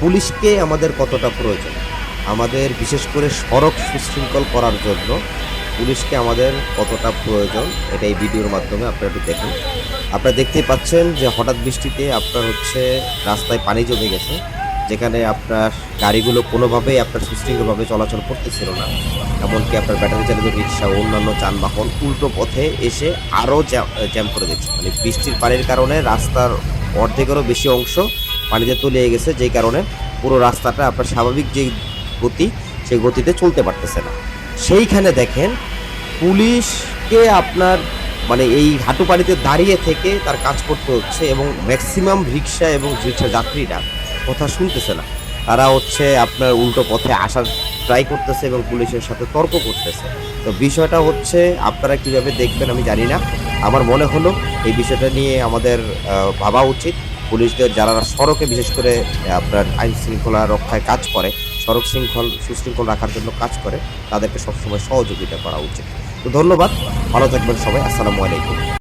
পুলিশকে আমাদের কতটা প্রয়োজন? আমাদের বিশেষ করে সড়ক সুশৃঙ্খল করার জন্য পুলিশকে আমাদের কতটা প্রয়োজন? এটা এই ভিডিওর মাধ্যমে আপনারা একটু দেখুন। আপনারা দেখতেই পাচ্ছেন যে হঠাৎ বৃষ্টিতে আপনার হচ্ছে রাস্তায় পানি জমে গেছে, যেখানে আপনার গাড়িগুলো কোনোভাবেই আপনার সুশৃঙ্খলভাবে চলাচল করতেছিল না। এমনকি আপনার ব্যাটারি চালিত রিক্সা অন্যান্য যানবাহন উল্টো পথে এসে আরও জ্যাম করে দিচ্ছে। মানে বৃষ্টির পানির কারণে রাস্তার অর্ধেকেরও বেশি অংশ পানিতে তলিয়ে গেছে, যেই কারণে পুরো রাস্তাটা আপনার স্বাভাবিক যে গতি, সেই গতিতে চলতে পারতেছে না। সেইখানে দেখেন পুলিশকে আপনার মানে এই হাঁটু পানিতে দাঁড়িয়ে থেকে তার কাজ করতে হচ্ছে এবং ম্যাক্সিমাম রিক্সা এবং রিক্সা যাত্রীরা কথা শুনতেছে না। তারা হচ্ছে আপনার উল্টো পথে আসার ট্রাই করতেছে এবং পুলিশের সাথে তর্ক করতেছে। তো বিষয়টা হচ্ছে আপনারা কীভাবে দেখবেন আমি জানি না। আমার মনে হলো এই বিষয়টা নিয়ে আমাদের ভাবা উচিত। পুলিশদের যারা সড়কে বিশেষ করে আপনার আইন শৃঙ্খলা রক্ষায় কাজ করে, সড়ক শৃঙ্খল, সুশৃঙ্খল রাখার জন্য কাজ করে, তাদেরকে সবসময় সহযোগিতা করা উচিত। তো ধন্যবাদ, ভালো থাকবেন সবাই, আসসালামু আলাইকুম।